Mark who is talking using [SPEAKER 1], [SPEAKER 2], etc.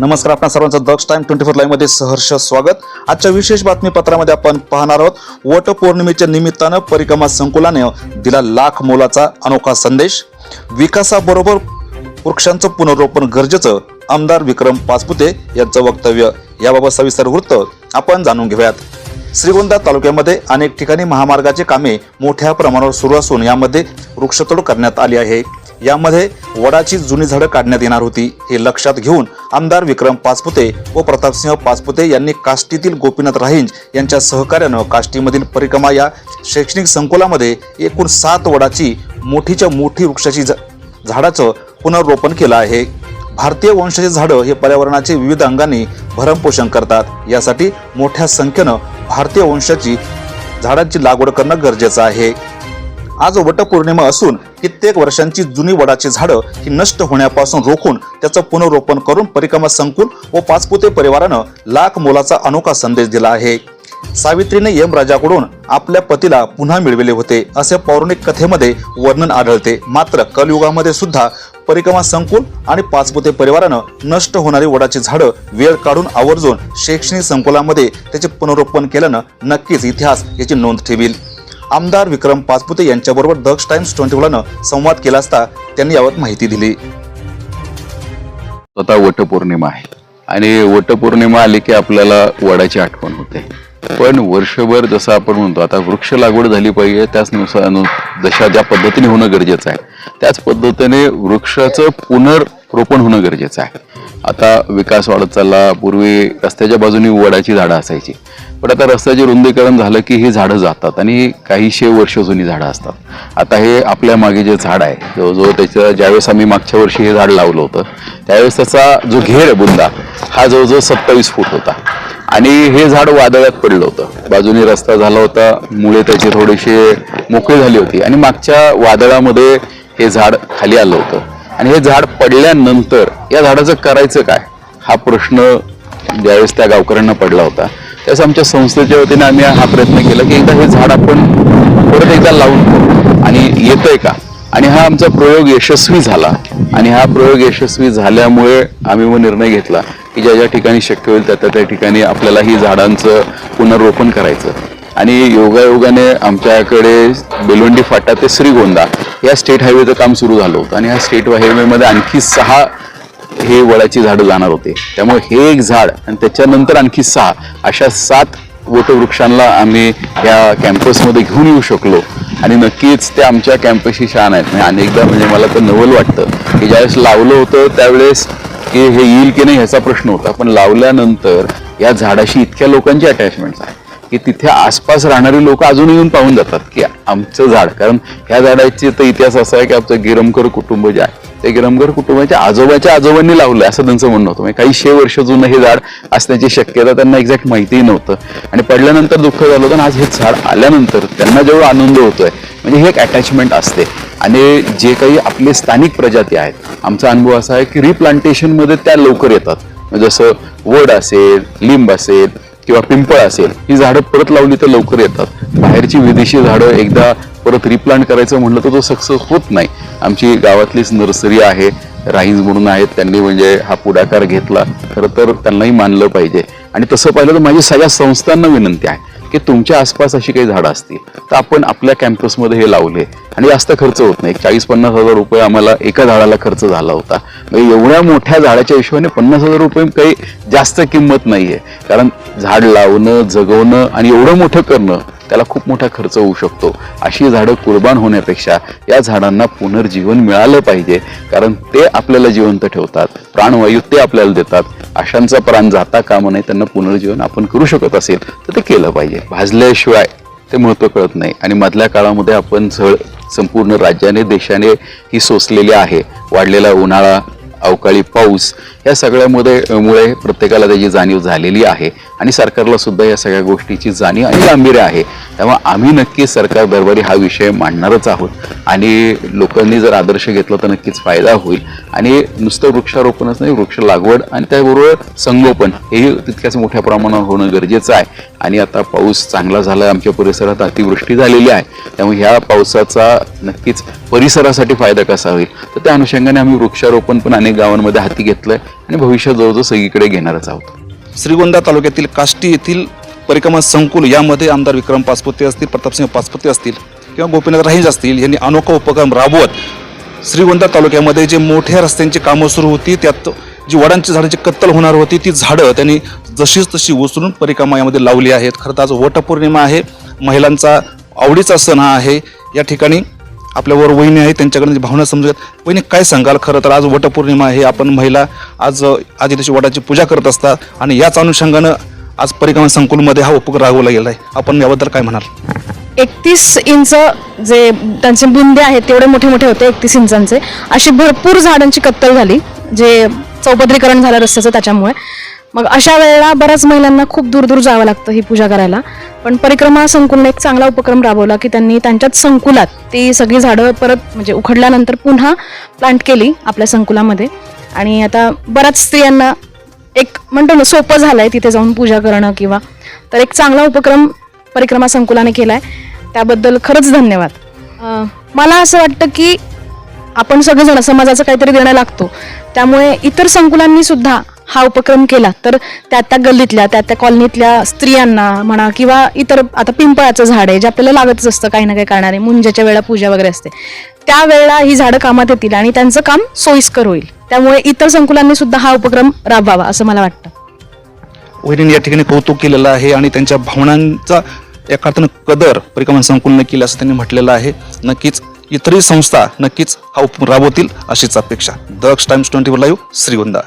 [SPEAKER 1] नमस्कार आपण सर्वांचं दक्ष टाइम ट्वेंटी फोर लाईव्हमध्ये सहर्ष स्वागत. आजच्या विशेष बातमीपत्रामध्ये आपण पाहणार आहोत वट पौर्णिमेच्या निमित्तानं परिक्रमा संकुलाने दिला लाख मोलाचा अनोखा संदेश. विकासाबरोबर वृक्षांचं पुनर्रोपण गरजेचं आमदार विक्रम पाचपुते यांचं वक्तव्य. याबाबत सविस्तर वृत्त आपण जाणून घेऊयात. श्रीगोंदा तालुक्यामध्ये अनेक ठिकाणी महामार्गाचे कामे मोठ्या प्रमाणावर सुरू असून यामध्ये वृक्षतोड करण्यात आली आहे. यामध्ये वडाची जुनी झाडं काढण्यात येणार होती हे लक्षात घेऊन आमदार विक्रम पाचपुते व प्रतापसिंह पाचपुते यांनी काष्टीतील गोपीनाथ राहिंज यांच्या सहकार्यानं काष्टीमधील परिक्रमा या शैक्षणिक संकुलामध्ये एकूण सात वडाची मोठीच्या मोठी वृक्षाची झाडाचं पुनर्रोपण केलं आहे. भारतीय वंशाची झाडं हे पर्यावरणाचे विविध अंगांनी भरणपोषण करतात. यासाठी मोठ्या संख्येनं भारतीय वंशाची झाडांची लागवड करणं गरजेचं आहे. आज वटपौर्णिमा असून कित्येक वर्षांची जुनी वडाची झाडं ही नष्ट होण्यापासून रोखून त्याचं पुनरोपण करून परिक्रमा संकुल व पाचपुते परिवारानं लाख मोलाचा अनोखा संदेश दिला आहे. सावित्रीने यमराजाकडून आपल्या पतीला पुन्हा मिळविले होते. असे पौराणिक कथेमध्ये वर्णन आढळते. मात्र कलयुगामध्ये सुद्धा परिक्रमा संकुल आणि पाचपुते परिवारानं नष्ट होणारी वडाची झाडं वेळ काढून आवर्जून शैक्षणिक संकुलामध्ये त्याचे पुनरुत्पन्न केल्यानं नक्कीच इतिहास याची नोंद ठेवील. आमदार विक्रम पाचपुते यांच्याबरोबर दक्ष टाइम्स ट्वेंटी फोरनं संवाद केला असता त्यांनी यावर माहिती दिली.
[SPEAKER 2] स्वतः वटपौर्णिमा आहे. आणि वटपौर्णिमा आली की आपल्याला वडाची आठवण होते. पण वर्षभर जसं आपण म्हणतो आता वृक्ष लागवड झाली पाहिजे त्याच नुसार जशा ज्या पद्धतीने होणं गरजेचं आहे त्याच पद्धतीने वृक्षाचं पुनर्रोपण होणं गरजेचं आहे. आता विकास वाढत चालला पूर्वी रस्त्याच्या बाजूनी वडाची झाडं असायची. पण आता रस्त्याचे रुंदीकरण झालं की ही झाडं जातात आणि काहीशे वर्ष जुनी झाडं असतात. आता हे आपल्या मागे जे झाड आहे जवळजवळ त्याचं ज्यावेळेस आम्ही मागच्या वर्षी हे झाड लावलं होतं त्यावेळेस त्याचा जो घेर बुंदा हा जवळजवळ सत्तावीस फूट होता. आणि हे झाड वादळात पडलं होतं. बाजूने रस्ता झाला होता मुळे त्याची थोडीशी मोकळी झाली होती. आणि मागच्या वादळामध्ये हे झाड खाली आलं होतं. आणि हे झाड पडल्यानंतर या झाडाचं करायचं काय? हा प्रश्न ज्यावेळेस त्या गावकऱ्यांना पडला होता. त्यास आमच्या संस्थेच्या वतीने आम्ही हा प्रयत्न केला की एकदा हे झाड आपण परत एकदा लावून आणि येतंय का? आणि हा आमचा प्रयोग यशस्वी झाला. आणि हा प्रयोग यशस्वी झाल्यामुळे आम्ही मग निर्णय घेतला. की ज्या ज्या ठिकाणी शक्य होईल त्या त्या त्या ठिकाणी आपल्याला ही झाडांचं पुनर्रोपण करायचं. आणि योगायोगाने आमच्याकडे बेलवंडी फाटा ते श्रीगोंदा या स्टेट हायवेचं काम सुरू झालं होतं. आणि ह्या स्टेट हायवेमध्ये आणखी सहा हे वडाची झाडं जाणार होते. त्यामुळे हे एक झाड आणि त्याच्यानंतर आणखी सहा अशा सात वटवृक्षांना आम्ही या कॅम्पसमध्ये घेऊन येऊ शकलो. आणि नक्कीच ते आमच्या कॅम्पसशी छान आहेत. म्हणजे अनेकदा म्हणजे मला तर नवल वाटतं की ज्यावेळेस लावलं होतं त्यावेळेस की हे येईल की नाही ह्याचा प्रश्न होता. पण लावल्यानंतर या झाडाशी इतक्या लोकांची अटॅचमेंट्स आहे की तिथे आसपास राहणारी लोक अजून येऊन पाहून जातात की आमचं झाड. कारण ह्या झाडाची तर इतिहास असा आहे की आमचं गिरमकर कुटुंब जे आहे ते गिरमकर कुटुंबाच्या आजोबाच्या आजोबांनी लावलं असं त्यांचं म्हणणं होतं. म्हणजे काही शे वर्ष जुनं हे झाड असण्याची शक्यता त्यांना एक्झॅक्ट माहितीही नव्हतं. आणि पडल्यानंतर दुःख झालं होतं आणि आज हे झाड आल्यानंतर त्यांना जेवढा आनंद होतोय म्हणजे हे एक अटॅचमेंट असते. आणि जे काही आपले स्थानिक प्रजाती आहेत आमचा अनुभव असा आहे की रिप्लांटेशनमध्ये त्या लवकर येतात. म्हणजे जसं वड असेल लिंब असेल किंवा पिंपळ असेल ही झाडं परत लावली तर लवकर येतात. बाहेरची विदेशी झाडं एकदा परत रिप्लांट करायचं म्हणलं तर तो सक्सेस होत नाही. आमची गावातलीच नर्सरी आहे राईन्स म्हणून आहेत त्यांनी म्हणजे हा पुढाकार घेतला. खरं तर त्यांनाही मानलं पाहिजे. आणि तसं पाहिलं तर माझी सगळ्या संस्थांना विनंती आहे. की तुमच्या आसपास अशी काही झाडं असतील तर आपण आपल्या कॅम्पसमध्ये हे लावले. आणि जास्त खर्च होत नाही. चाळीस पन्नास हजार रुपये आम्हाला एका झाडाला खर्च झाला होता. म्हणजे एवढ्या मोठ्या झाडाच्या हिशोबाने पन्नास हजार रुपये काही जास्त किंमत नाहीये. कारण झाड लावणं जगवणं आणि एवढं मोठं करणं त्याला खूप मोठा खर्च होऊ शकतो. अशी झाडं कुर्बान होण्यापेक्षा या झाडांना पुनर्जीवन मिळालं पाहिजे कारण ते आपल्याला जिवंत ठेवतात प्राणवायू ते आपल्याला देतात. अशांचा प्राण जाता कामा नये त्यांना पुनर्जीवन आपण करू शकत असेल तर ते केलं पाहिजे. भाजल्याशिवाय ते महत्त्व कळत नाही. आणि मधल्या काळामध्ये आपण झळ संपूर्ण राज्याने देशाने ही सोसलेली आहे. वाढलेला उन्हाळा अवकाळी पाऊस या सगळ्यामध्ये मुळे प्रत्येकाला त्याची जाणीव झालेली आहे. आणि सरकारला सुद्धा या सगळ्या गोष्टीची जाणीव आणि गांभीर्य आहे. त्यामुळे आम्ही नक्कीच सरकार दरबारी हा विषय मांडणारच आहोत. आणि लोकांनी जर आदर्श घेतला तर नक्कीच फायदा होईल. आणि नुसतं वृक्षारोपणच नाही वृक्ष लागवड आणि त्याबरोबर संगोपन हेही तितक्याच मोठ्या प्रमाणावर होणं गरजेचं आहे. आणि आता पाऊस चांगला झाला आमच्या परिसरात अतिवृष्टी झालेली आहे. त्यामुळे ह्या पावसाचा नक्कीच परिसरासाठी फायदा कसा होईल? तर त्या अनुषंगाने आम्ही वृक्षारोपण पण अनेक गावांमध्ये हाती घेतलं आहे आणि भविष्यात जवळजवळ सगळीकडे घेणारच आहोत.
[SPEAKER 1] श्रीगोंदा तालुक्यातील काष्टी येथील परिक्रमा संकुल यामध्ये आमदार विक्रम पाचपुते असतील प्रतापसिंह पाचपुते असतील किंवा गोपीनाथ राहीज असतील यांनी अनोखा उपक्रम राबवत श्रीगोंदा तालुक्यामध्ये जे मोठ्या रस्त्यांची कामं सुरू होती त्यात जी वडांची झाडांची कत्तल होणार होती ती झाडं त्यांनी जशीच तशी उचलून परिक्रमा यामध्ये लावली आहेत. खरं तर आज वटपौर्णिमा आहे. महिलांचा आवडीचा सण हा आहे. या ठिकाणी आपल्यावर वहिनी आहे त्यांच्याकडे भावना समजूयात. वहिनी काय सांगाल? खरं तर आज वटपौर्णिमा आहे. आपण महिला आज आधी वटाची पूजा करत असतात आणि याच अनुषंगानं आज परिक्रमा संकुलमध्ये हा उपक्रम राबवला गेला आहे आपण याबद्दल काय म्हणाल?
[SPEAKER 3] एकतीस इंच जे त्यांचे बुंदे आहेत तेवढे मोठे मोठे होते एकतीस इंचांचे. अशी भरपूर झाडांची कत्तल झाली जे चौपदरीकरण झालं रस्त्याचं त्याच्यामुळे. मग अशा वेळेला बऱ्याच महिलांना खूप दूर दूर जावं लागतं ही पूजा करायला. पण परिक्रमा संकुलने एक चांगला उपक्रम राबवला की त्यांनी त्यांच्याच संकुलात ती सगळी झाडं परत म्हणजे उखडल्यानंतर पुन्हा प्लांट केली आपल्या संकुलामध्ये. आणि आता बऱ्याच स्त्रियांना एक म्हणतो ना सोपं झालं आहे तिथे जाऊन पूजा करणं किंवा तर एक चांगला उपक्रम परिक्रमा संकुलाने केला आहे त्याबद्दल खरंच धन्यवाद. अं, मला असं वाटतं की आपण सगळेजण समाजाचं काहीतरी देणं लागतो. त्यामुळे इतर संकुलांनी सुद्धा हा उपक्रम केला. तर त्या त्या गल्लीतल्या त्या त्या कॉलनीतल्या स्त्रियांना म्हणा किंवा इतर आता पिंपळाचं झाड आहे जे आपल्याला लागतच असतं काही ना काही कारणाने. मुंजाच्या वेळा पूजा वगैरे असते. त्यावेळेला ही झाडं कामात येतील आणि त्यांचं काम सोयीस्कर होईल. त्यामुळे इतर संकुलांनी सुद्धा हा उपक्रम राबवावा असं मला वाटतं.
[SPEAKER 1] वहिनीने या ठिकाणी कौतुक केलेलं आहे आणि त्यांच्या भावनांचा एका अर्थानं कदर परिक्रमण संकुलने केलं असं त्यांनी म्हटलेलं आहे. नक्कीच इतरही संस्था नक्कीच हा राबवतील अशीच अपेक्षा. Daksh times twenty live Shrigonda.